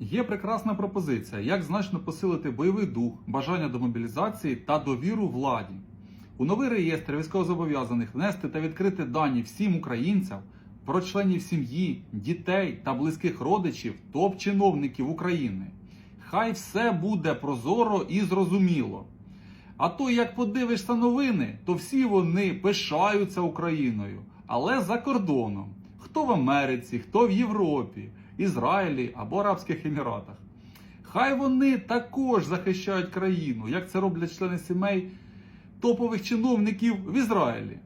Є прекрасна пропозиція, як значно посилити бойовий дух, бажання до мобілізації та довіру владі. У новий реєстр військовозобов'язаних внести та відкрити дані всім українцям про членів сім'ї, дітей та близьких родичів топ-чиновників України. Хай все буде прозоро і зрозуміло. А то, як подивишся новини, то всі вони пишаються Україною, але за кордоном. Хто в Америці, хто в Європі, Ізраїлі або Арабських Еміратах. Хай вони також захищають країну, як це роблять члени сімей топових чиновників в Ізраїлі.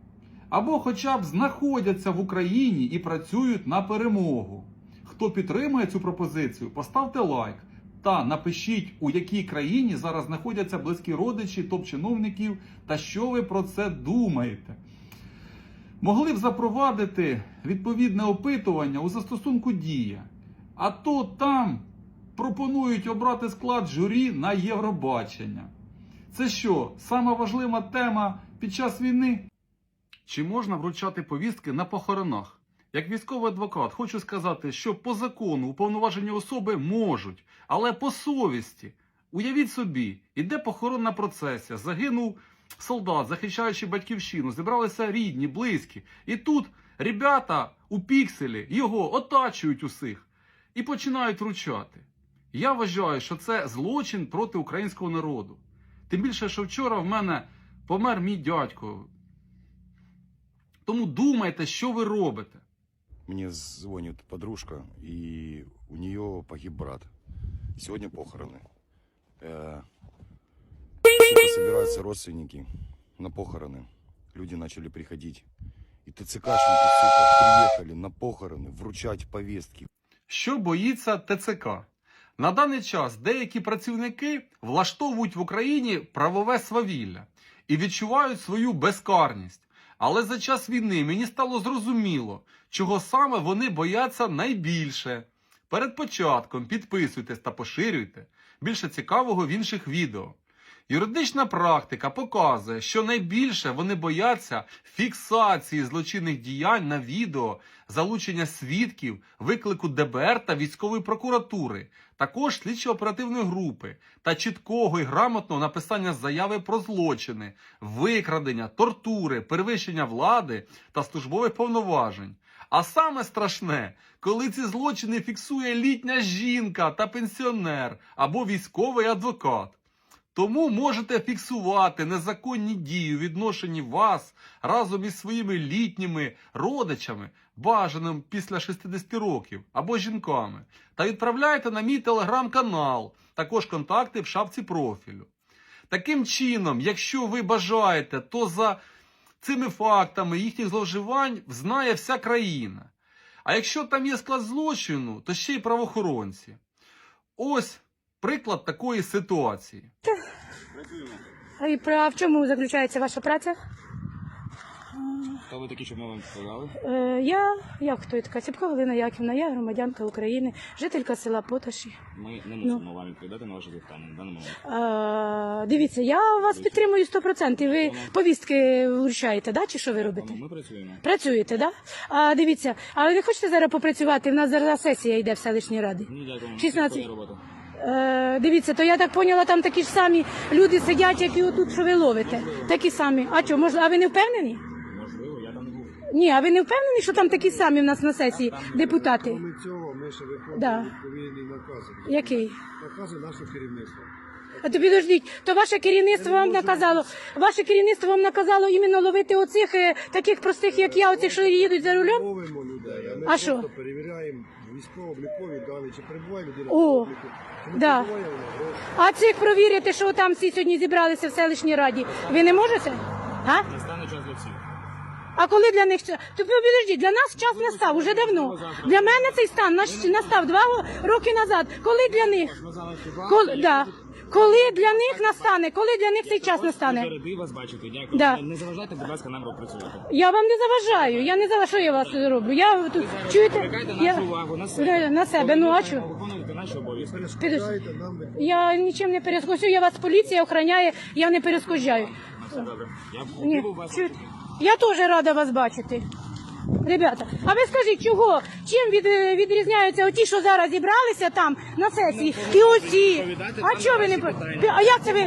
Або хоча б знаходяться в Україні і працюють на перемогу. Хто підтримує цю пропозицію, поставте лайк та напишіть, у якій країні зараз знаходяться близькі родичі топ-чиновників та що ви про це думаєте. Могли б запровадити відповідне опитування у застосунку Дія. А то там пропонують обрати склад журі на Євробачення. Це що, сама важлива тема під час війни? Чи можна вручати повістки на похоронах? Як військовий адвокат, хочу сказати, що по закону уповноважені особи можуть, але по совісті. Уявіть собі, іде похоронна процесія, загинув солдат, захищаючи батьківщину, зібралися рідні, близькі. І тут ребята у пікселі його отачують усіх і починають вручати. Я вважаю, що це злочин проти українського народу. Тим більше, що вчора в мене помер мій дядько. Тому думайте, що ви робите. Мне звонит подружка, и у нее погиб брат. Сегодня похороны. Э, сука, собираются родственники на похороны. Люди начали приходить. И ТЦКшники, сука, приехали на похороны вручать повестки. Що боїться ТЦК? На даний час деякі працівники влаштовують в Україні правове свавілля і відчувають свою безкарність. Але за час війни мені стало зрозуміло, чого саме вони бояться найбільше. Перед початком підписуйтесь та поширюйте. Більше цікавого в інших відео. Юридична практика показує, що найбільше вони бояться фіксації злочинних діянь на відео, залучення свідків, виклику ДБР та військової прокуратури, також слідчо-оперативної групи та чіткого і грамотного написання заяви про злочини, викрадення, тортури, перевищення влади та службових повноважень. А саме страшне, коли ці злочини фіксує літня жінка та пенсіонер або військовий адвокат. Тому можете фіксувати незаконні дії у відношенні вас разом із своїми літніми родичами, бажаним після 60 років або жінками, та відправляйте на мій телеграм-канал, також контакти в шапці профілю. Таким чином, якщо ви бажаєте, то за цими фактами їхніх зловживань знає вся країна. А якщо там є склад злочину, то ще й правоохоронці. Ось приклад такої ситуації. А і про- а в чому заключається ваша праця? Хто ви такі, щоб ми вам сказали? Е, я, як хто я така? Ціпко Галина Яківна, я громадянка України, жителька села Поташі. Ми не Ну. мусимо вам відповідати на ваше запитання на даний момент. Е, дивіться, я вас підтримую 100%. Ви повістки вручаєте, да? чи що ви робите? Ми працюємо. Працюєте, да? А дивіться, а ви не хочете зараз попрацювати? У нас зараз сесія йде в селищній раді. Ні, дякую. 16. Своя робота. Е, дивіться, то я так поняла, там такі ж самі люди сидять, як і отут, що ви ловите. Такі самі. А що, а ви не впевнені? Можливо, я там не був. Ні, а ви не впевнені, що там такі самі в нас на сесії депутати? Крім цього, ми ще виконуємо Да. відповідні накази. Який? Накази нашого керівництва. А то підождіть, то ваше керівництво вам наказало, ваше керівництво вам наказало іменно ловити оцих е, таких простих, як я, оцих, що їдуть за рулем? Ловимо людей, а ми А просто що? перевіряємо військово-облікові дані, чи перебуває людина О, в обліку, чи не да. перебуває вона в. А цих провірити, що там всі сьогодні зібралися в селищній раді. Ви не можете? А? Настане час для всіх. А коли для них час? То ви підождіть, для нас час настав уже давно. Для мене цей стан наш- настав два роки назад. Коли для них? Ми зараз хіба... Коли, да. Коли для них настане? Коли для них цей час настане? Ради вас бачити, дякую. Да. Не заважайте, будь ласка, нам працювати. Я вам не заважаю. Я не заважаю, що я вас роблю. Я тут чуєте? Я... нашу увагу на себе. На себе. Ну а що? Виконуйте наші обов'язки. Я нічим не перескочу. Я вас поліція охороняє, я не перескочаю. Все добре. Я Ні, вас чуєте? Я теж рада вас бачити. Ребята, а ви скажіть, чого? Чим від, е, відрізняються оті, що зараз зібралися там на сесії, і оці? А чого ви не по- А як це ви?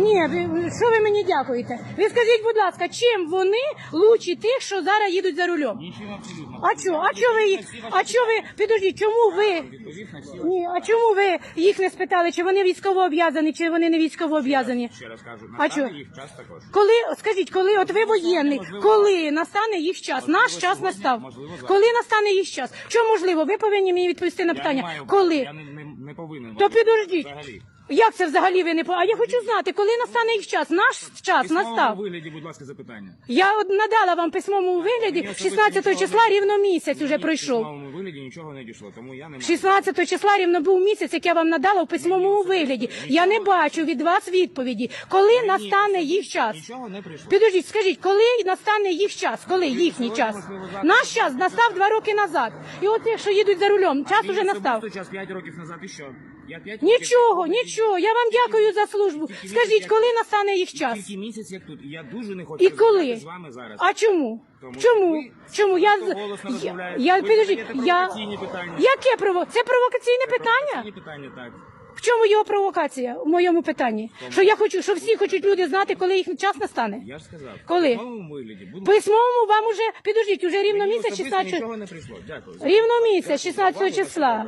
Ні, ви- що ви мені дякуєте? Ви скажіть, будь ласка, чим вони лучші тих, що зараз їдуть за рулем? Абсолютно. А чого? А чого ви їх? А чого ви? Підождіть, чому ви? Відповів на всі Ні, а чому ви їх не спитали, чи вони військово обв'язані, чи вони не військово обв'язані? ще раз кажу. А настане їх час також. Коли скажіть, коли от ви воєнний, коли настане їх час? Наш час сьогодні, настав. можливо. Коли настане їх час? Що можливо? Ви повинні мені відповісти на Я не питання. маю- Коли? Я не, не, не повинен. То вам підождіть. Взагалі. Як це взагалі ви не по? А я хочу знати, коли настане їх час? Наш час письмовому настав. вигляді, будь ласка, запитання. Я от надала вам письмовому вигляді Мені особисто 16 нічого числа не- рівно місяць уже Мені В пройшов. письмовому вигляді нічого не дійшло, тому я не маю. 16 числа рівно був місяць, як я вам надала в письмовому вигляді. Я не бачу від вас відповіді. Коли настане їх час? Нічого не прийшло. Підождіть, скажіть, коли настане їх час? Коли їхній час? Наш час настав два роки назад. І от тих, що їдуть за рулем, час Мій уже настав. особисто час 5 років назад і що? Я 5 Нічого, нічого. Я вам дякую за службу. Скажіть, коли настане їх час? Тільки місяць як тут. І я дуже не хочу І коли? розмовляти з вами зараз. А чому? Тому Чому? ви Чому? Я з- голосно я, розмовляєте. я Ви підождіть, задаєте я провокаційні питання. яке прово? Це провокаційне питання? Провокаційні питання, так. В чому його провокація в моєму питанні? Що я хочу, що всі хочуть люди знати, коли їх час настане? Я ж сказав. Коли? В письмовому вигляді. Будь В письмовому вам уже підождіть, уже рівно Мені місяць особисто 16 нічого не прийшло. Дякую. рівно місяць 16 числа.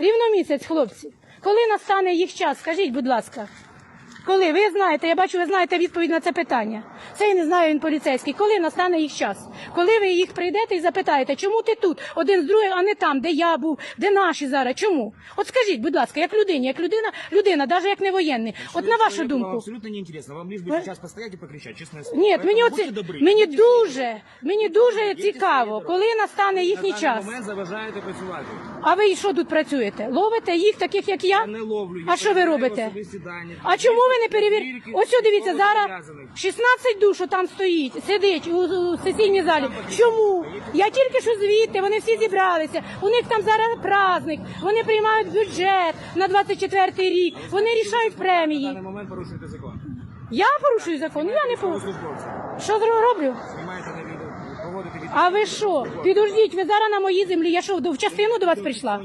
Рівно місяць, хлопці. Коли настане їх час? Скажіть, будь ласка. Коли ви знаєте, я бачу, ви знаєте відповідь на це питання. Це і не знаю він поліцейський. Коли настане їх час? Коли ви їх прийдете і запитаєте, чому ти тут, один з другим, а не там, де я був, де наші зараз? Чому? От скажіть, будь ласка, як людині, як людина, людина, навіть як не воєнний. От на вашу Вам думку. абсолютно не. Вам лишь бы Ви- сейчас постоять и покричать, честное слово. Ні, мені оце мені дуже, мені дуже цікаво, коли настане їхній час. момент заважаєте працювати. А ви що тут працюєте? Ловите їх, таких як я? Я не ловлю. А що ви робите? А чому ви не? Перевірки Ось дивіться, зараз військовозобов'язаних. 16 душ там стоїть, сидить у, у сесійній залі. Чому? Я тільки що звідти, вони всі зібралися. У них там зараз праздник, вони приймають бюджет на 24 рік, вони рішають На премії. даний момент порушуєте закон. Я порушую закон? Ну, Я не порушую. Що зро- роблю? Знімаєте на відео, проводите відео. А ви що? Підождіть, ви зараз на моїй землі. Я що, в частину до вас прийшла?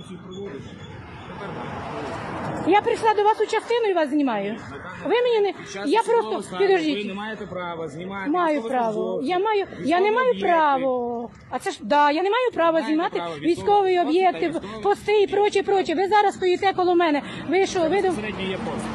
Я прийшла до вас у частину і вас знімаю. Ви мені не. Я просто підождіть. Ви не маєте права знімати. Маю право. Я маю. Я не маю право. А це ж да, я не маю права знімати військові об'єкти, пости і прочі, прочі. Ви зараз стоїте коло мене. Ви що, ви Середній є пост.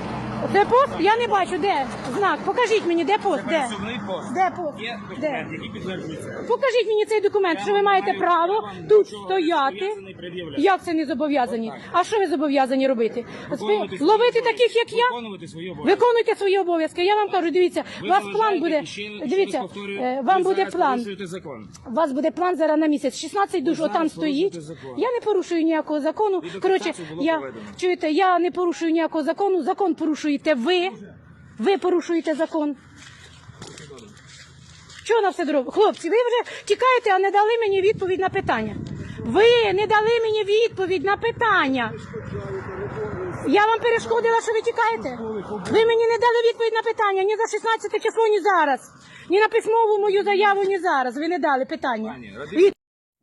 Це пост? Я не бачу. Де знак? Покажіть мені, де пост? Де? Пересувний пост. Де пост? Є Де? документ, який підтверджується. Покажіть мені цей документ, що ви маєте я право вам тут нічого стояти. зобов'язаний пред'являти. Як це не зобов'язані? А що ви зобов'язані робити? Виконувати свої Ловити обов'язки. таких, як я? Виконувати свої обов'язки. Виконуйте свої обов'язки. Я вам кажу, дивіться, у вас план буде. Дивіться, е, вам буде план. закон. У вас буде план зараз на місяць. 16 душ зараз отам порушуєте стоїть. закон. Я не порушую ніякого закону. Коротше, було я проведено. чуєте, я не порушую ніякого закону. Закон порушуєте ви. Ви порушуєте закон. Що на все дорого? Хлопці, ви вже тікаєте, а не дали мені відповідь на питання. Ви не дали мені відповідь на питання. Я вам перешкодила, що ви тікаєте? Ви мені не дали відповідь на питання ні за 16 число, ні зараз. Ні на письмову мою заяву, ні зараз. Ви не дали питання. Від-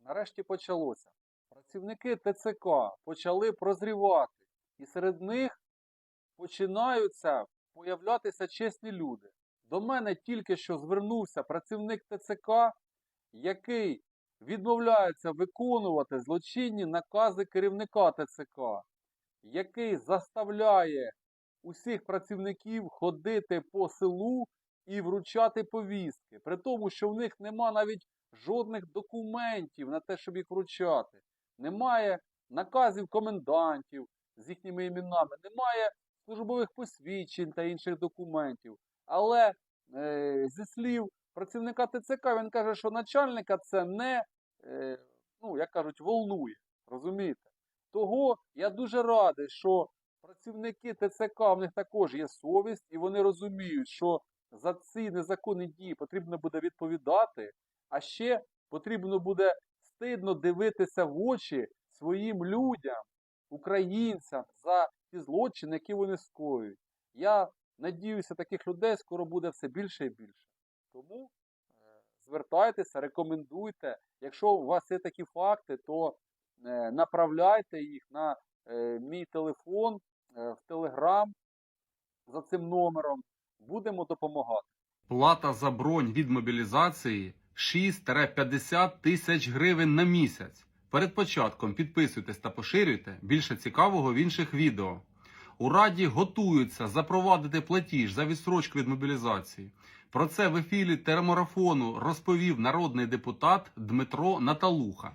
Нарешті почалося. Працівники ТЦК почали прозрівати, і серед них починаються появлятися чесні люди. До мене тільки що звернувся працівник ТЦК, який відмовляється виконувати злочинні накази керівника ТЦК, який заставляє усіх працівників ходити по селу і вручати повістки, при тому, що в них нема навіть жодних документів на те, щоб їх вручати. Немає наказів комендантів з їхніми іменами, немає службових посвідчень та інших документів. Але е, зі слів працівника ТЦК він каже, що начальника це не, е, ну, як кажуть, волнує. Розумієте? Того я дуже радий, що працівники ТЦК в них також є совість, і вони розуміють, що за ці незаконні дії потрібно буде відповідати, а ще потрібно буде стидно дивитися в очі своїм людям, українцям за ті злочини, які вони скоюють. Я надіюся, таких людей скоро буде все більше і більше. Тому е, звертайтеся, рекомендуйте. Якщо у вас є такі факти, то е, направляйте їх на е, мій телефон в Телеграм за цим номером. Будемо допомагати. Плата за бронь від мобілізації 6-50 тисяч гривень на місяць. Перед початком підписуйтесь та поширюйте більше цікавого в інших відео. У Раді готуються запровадити платіж за відсрочку від мобілізації. Про це в ефірі термарафону розповів народний депутат Дмитро Наталуха.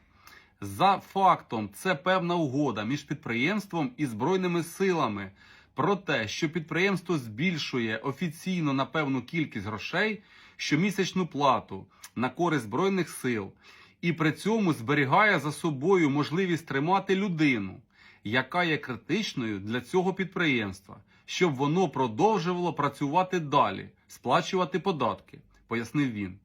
За фактом, це певна угода між підприємством і збройними силами про те, що підприємство збільшує офіційно на певну кількість грошей щомісячну плату на користь збройних сил, і при цьому зберігає за собою можливість тримати людину, яка є критичною для цього підприємства, щоб воно продовжувало працювати далі, сплачувати податки, пояснив він.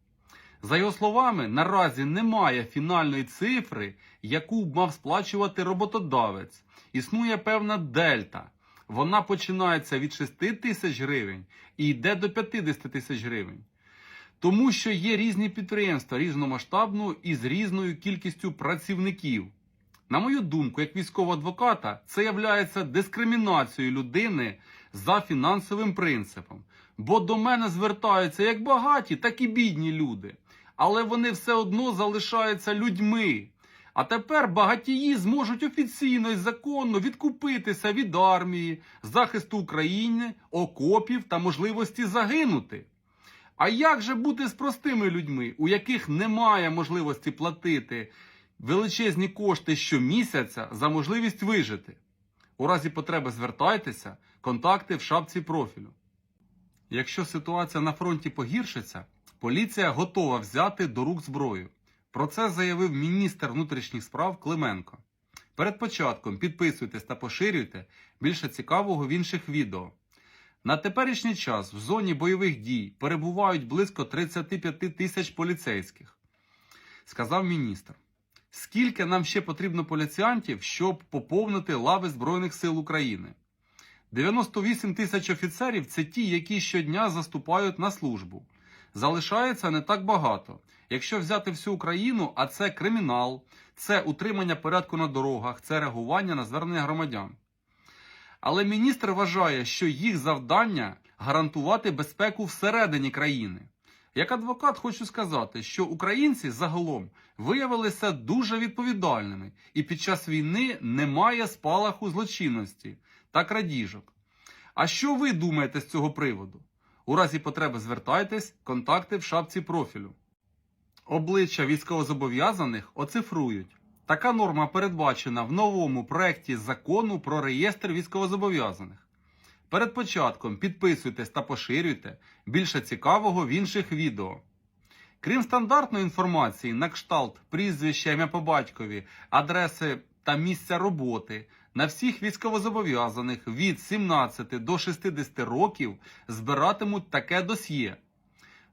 За його словами, наразі немає фінальної цифри, яку б мав сплачувати роботодавець. Існує певна дельта. Вона починається від 6 тисяч гривень і йде до 50 тисяч гривень. Тому що є різні підприємства різномасштабну і з різною кількістю працівників. На мою думку, як військового адвоката, це є дискримінацією людини за фінансовим принципом. Бо до мене звертаються як багаті, так і бідні люди. Але вони все одно залишаються людьми. А тепер багатії зможуть офіційно і законно відкупитися від армії, захисту України, окопів та можливості загинути. А як же бути з простими людьми, у яких немає можливості платити величезні кошти щомісяця за можливість вижити? У разі потреби звертайтеся, контакти в шапці профілю. Якщо ситуація на фронті погіршиться, поліція готова взяти до рук зброю. Про це заявив міністр внутрішніх справ Клименко. Перед початком підписуйтесь та поширюйте більше цікавого в інших відео. На теперішній час в зоні бойових дій перебувають близько 35 тисяч поліцейських, сказав міністр. Скільки нам ще потрібно поліціянтів, щоб поповнити лави Збройних сил України? 98 тисяч офіцерів це ті, які щодня заступають на службу. Залишається не так багато. Якщо взяти всю Україну, а це кримінал, це утримання порядку на дорогах, це реагування на звернення громадян. Але міністр вважає, що їх завдання гарантувати безпеку всередині країни. Як адвокат хочу сказати, що українці загалом виявилися дуже відповідальними, і під час війни немає спалаху злочинності та крадіжок. А що ви думаєте з цього приводу? У разі потреби звертайтесь, контакти в шапці профілю. Обличчя військовозобов'язаних оцифрують. Така норма передбачена в новому проєкті закону про реєстр військовозобов'язаних. Перед початком підписуйтесь та поширюйте більше цікавого в інших відео. Крім стандартної інформації на кшталт прізвища, ім'я по батькові, адреси та місця роботи, на всіх військовозобов'язаних від 17 до 60 років збиратимуть таке досьє: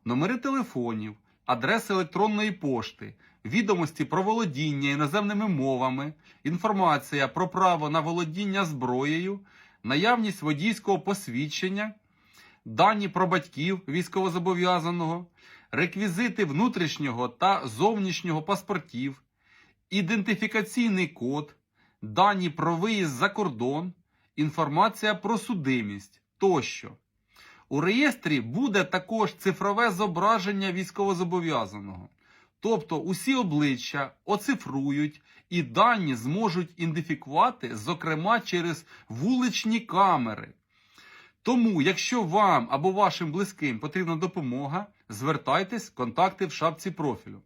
номери телефонів, адреси електронної пошти, відомості про володіння іноземними мовами, інформація про право на володіння зброєю, наявність водійського посвідчення, дані про батьків військовозобов'язаного, реквізити внутрішнього та зовнішнього паспортів, ідентифікаційний код, дані про виїзд за кордон, інформація про судимість тощо. У реєстрі буде також цифрове зображення військовозобов'язаного. Тобто усі обличчя оцифрують і дані зможуть ідентифікувати, зокрема через вуличні камери. Тому, якщо вам або вашим близьким потрібна допомога, звертайтесь, контакти в шапці профілю.